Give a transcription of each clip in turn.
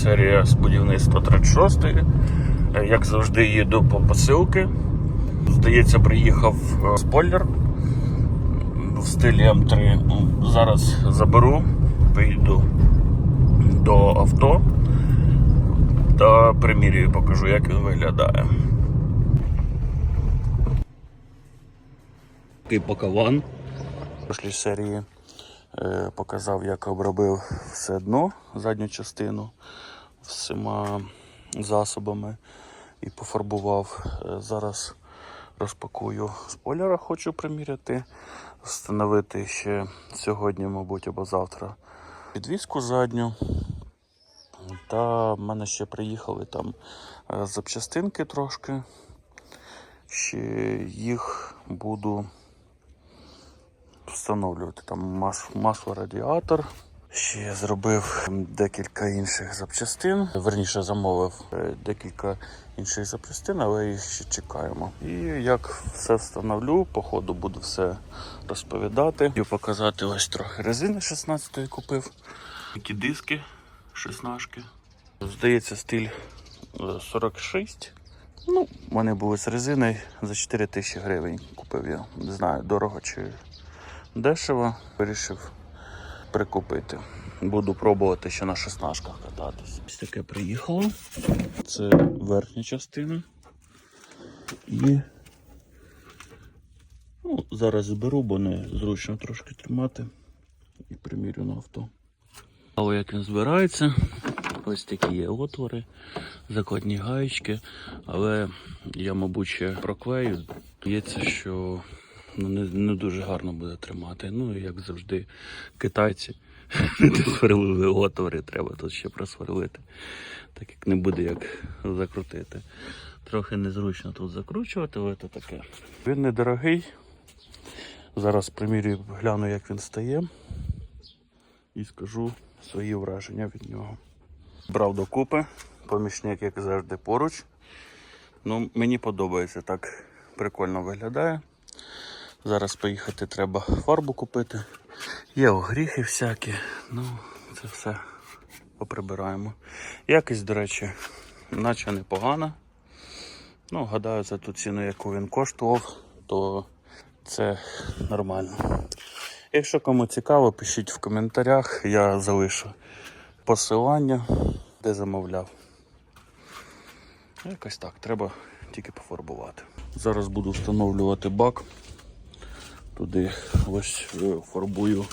серія з будівництва 36 Е, Як завжди, їду по посилки. Здається, приїхав е, спойлер в стилі М3. Ну, Зараз заберу, поїду до авто та примірюю, покажу, як він виглядає. Такий пакаван. В прошлій серії е, показав, як обробив все дно, задню частину всіма засобами і пофарбував. Е, зараз розпакую спойлера, хочу приміряти, встановити ще сьогодні, мабуть, або завтра підвіску задню. Та в мене ще приїхали там е, запчастинки трошки. Ще їх буду встановлювати. Там мас- масло радіатор. Ще я зробив декілька інших запчастин. Верніше замовив е, декілька інших запчастин, але їх ще чекаємо. І як все встановлю, по ходу буду все розповідати. Хочу показати ось трохи резини 16-ї купив. Такі диски 16. Здається, стиль е, 46. Ну, вони були з резиною за 4 тисячі гривень. Купив я. Не знаю, дорого чи дешево. Вирішив прикупити. Буду пробувати ще на шестнашках кататись. Ось таке приїхало. Це верхня частина. І ну, зараз зберу, бо не зручно трошки тримати і примірю на авто. Але як він збирається, ось такі є отвори, закладні гаєчки, але я, мабуть, ще проклею. Здається, що ну, не, не дуже гарно буде тримати. Ну, і як завжди, китайці не сверлили отвори, треба тут ще просверлити. Так як не буде як закрутити. Трохи незручно тут закручувати, але це таке. Він недорогий. Зараз примірюю, гляну, як він стає і скажу свої враження від нього. Брав докупи, помічник, як завжди, поруч. Ну, мені подобається, так прикольно виглядає. Зараз поїхати треба фарбу купити. Є огріхи всякі, ну це все поприбираємо. Якість, до речі, наче непогана. Ну, гадаю, за ту ціну, яку він коштував, то це нормально. Якщо кому цікаво, пишіть в коментарях, я залишу посилання, де замовляв. Якось так, треба тільки пофарбувати. Зараз буду встановлювати бак. Туди ось е, фарбую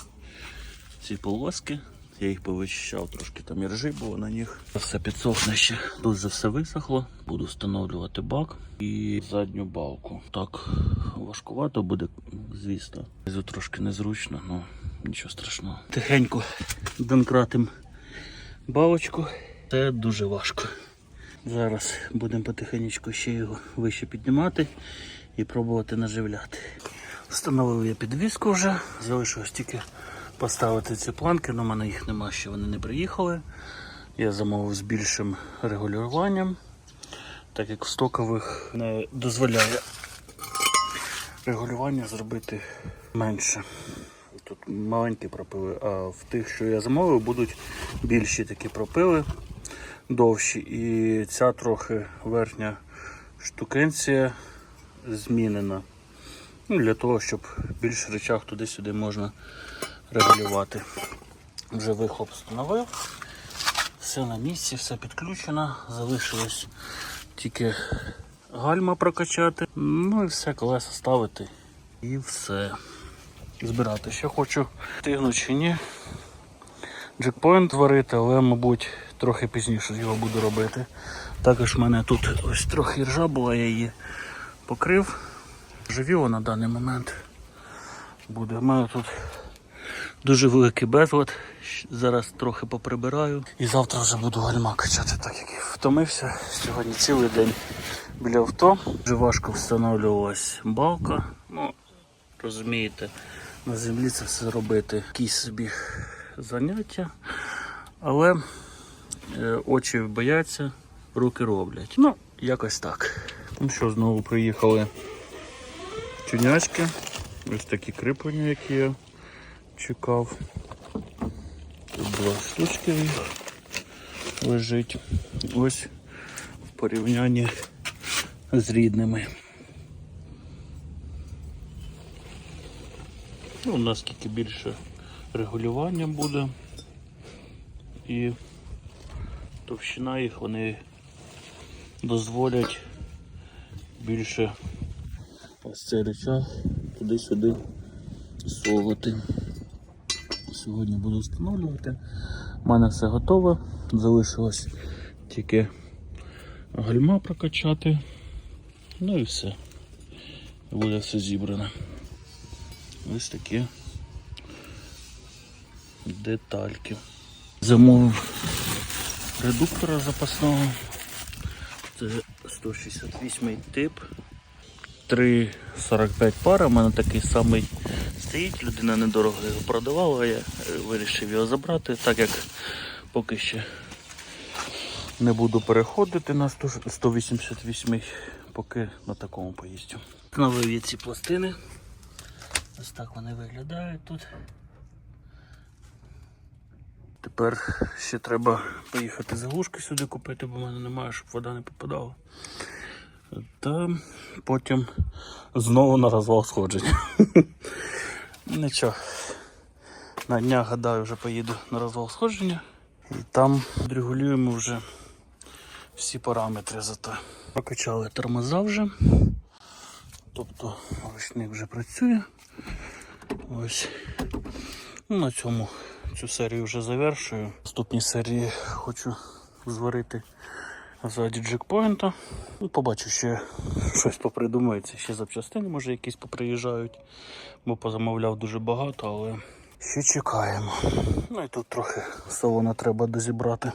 ці полоски. Я їх повичищав, трошки там іржі було на них. Все підсохне ще. Дуже все висохло. Буду встановлювати бак і задню балку. Так важкувато буде, звісно. Знизу трошки незручно, але нічого страшного. Тихенько донкратим балочку. Це дуже важко. Зараз будемо потихеньку ще його вище піднімати і пробувати наживляти. Встановив я підвіску вже, залишилось тільки поставити ці планки, але в мене їх нема, ще вони не приїхали. Я замовив з більшим регулюванням, так як в стокових не дозволяє регулювання зробити менше. Тут маленькі пропили, а в тих, що я замовив, будуть більші такі пропили, довші. І ця трохи верхня штукенція змінена. Ну, для того, щоб більш речах туди-сюди можна регулювати. Вже вихлоп встановив. Все на місці, все підключено. Залишилось тільки гальма прокачати. Ну і все, колеса ставити. І все. Збирати. Ще хочу встигну чи ні. Джекпоінт варити, але, мабуть, трохи пізніше його буду робити. Також в мене тут ось трохи ржа була, я її покрив. Живіло на даний момент буде. У мене тут дуже великий безлад. Зараз трохи поприбираю. І завтра вже буду гальма качати, так як і втомився. Сьогодні цілий день біля авто. Дуже важко встановлювалась балка. Ну, розумієте, на землі це все робити. Якісь собі заняття. Але е, очі бояться, руки роблять. Ну, якось так. Ну що, знову приїхали тюнячки. Ось такі кріплення, які я чекав. Тут два штучки їх. лежить. Ось в порівнянні з рідними. Ну, наскільки більше регулювання буде. І товщина їх вони дозволять більше ось цей речах туди-сюди совати. Сьогодні буду встановлювати. У мене все готове. Залишилось тільки гальма прокачати. Ну і все. Буде все зібрано. Ось такі детальки. Замовив редуктора запасного. Це 168 тип. 3,45 пара. У мене такий самий стоїть. Людина недорого його продавала, я е, вирішив його забрати, так як поки ще не буду переходити на 100 188, поки на такому поїздю. Я ці пластини. Ось так вони виглядають тут. Тепер ще треба поїхати заглушки сюди купити, бо в мене немає, щоб вода не попадала. Та потім знову на розвал сходження. Нічого. На днях, гадаю, вже поїду на розвал сходження і там регулюємо вже всі параметри зато. Прокачали тормоза вже. Тобто ручник вже працює. Ось. Ну, на цьому цю серію вже завершую. В наступній серії хочу зварити ззаді джекпоінта. Побачу, ще щось попридумається, ще запчастини, може якісь поприїжджають, бо позамовляв дуже багато, але ще чекаємо. Ну і тут трохи салона треба дозібрати.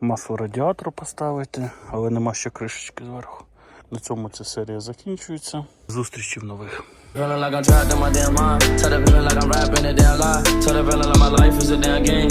Масло радіатору поставити, але нема ще кришечки зверху. На цьому ця серія закінчується. Зустрічі в нових. Feeling like I'm trapped in my damn mind. Tell the feeling like I'm rapping a damn lie. Tell the feeling like my life is a damn game.